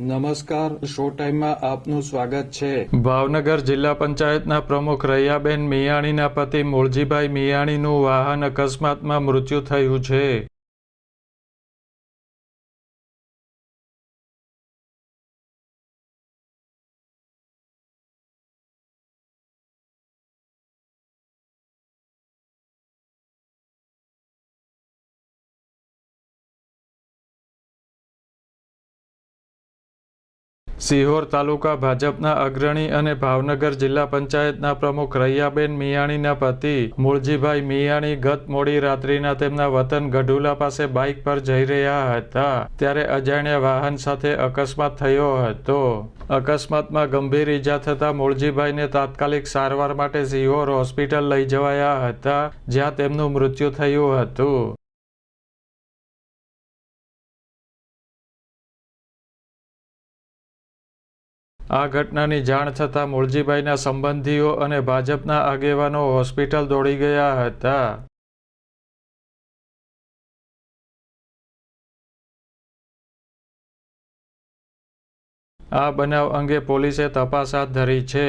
નમસ્કાર, શો ટાઈમમાં આપનું સ્વાગત છે. ભાવનગર જિલ્લા પંચાયતના પ્રમુખ રૈયાબેન મિયાણીના પતિ મૂળજીભાઈ મિયાણીનું વાહન અકસ્માતમાં મૃત્યુ થયું છે. સિહોર તાલુકા ભાજપના અગ્રણી અને ભાવનગર જિલ્લા પંચાયતના પ્રમુખ રૈયાબેન મિયાણીના પતિ મૂળજીભાઈ મિયાણી ગત મોડી રાત્રિના તેમના વતન ગઢુલા પાસે બાઇક પર જઈ રહ્યા હતા. ત્યારે અજાણ્યા વાહન સાથે અકસ્માત થયો હતો. અકસ્માતમાં ગંભીર ઈજા થતાં મૂળજીભાઈને તાત્કાલિક સારવાર માટે સિહોર હોસ્પિટલ લઈ જવાયા હતા, જ્યાં તેમનું મૃત્યુ થયું હતું. આ ઘટનાની જાણ થતાં મુળજીભાઈના સંબંધીઓ અને ભાજપના આગેવાનો હોસ્પિટલ દોડી ગયા હતા. આ બનાવ અંગે પોલીસે તપાસ હાથ ધરી છે.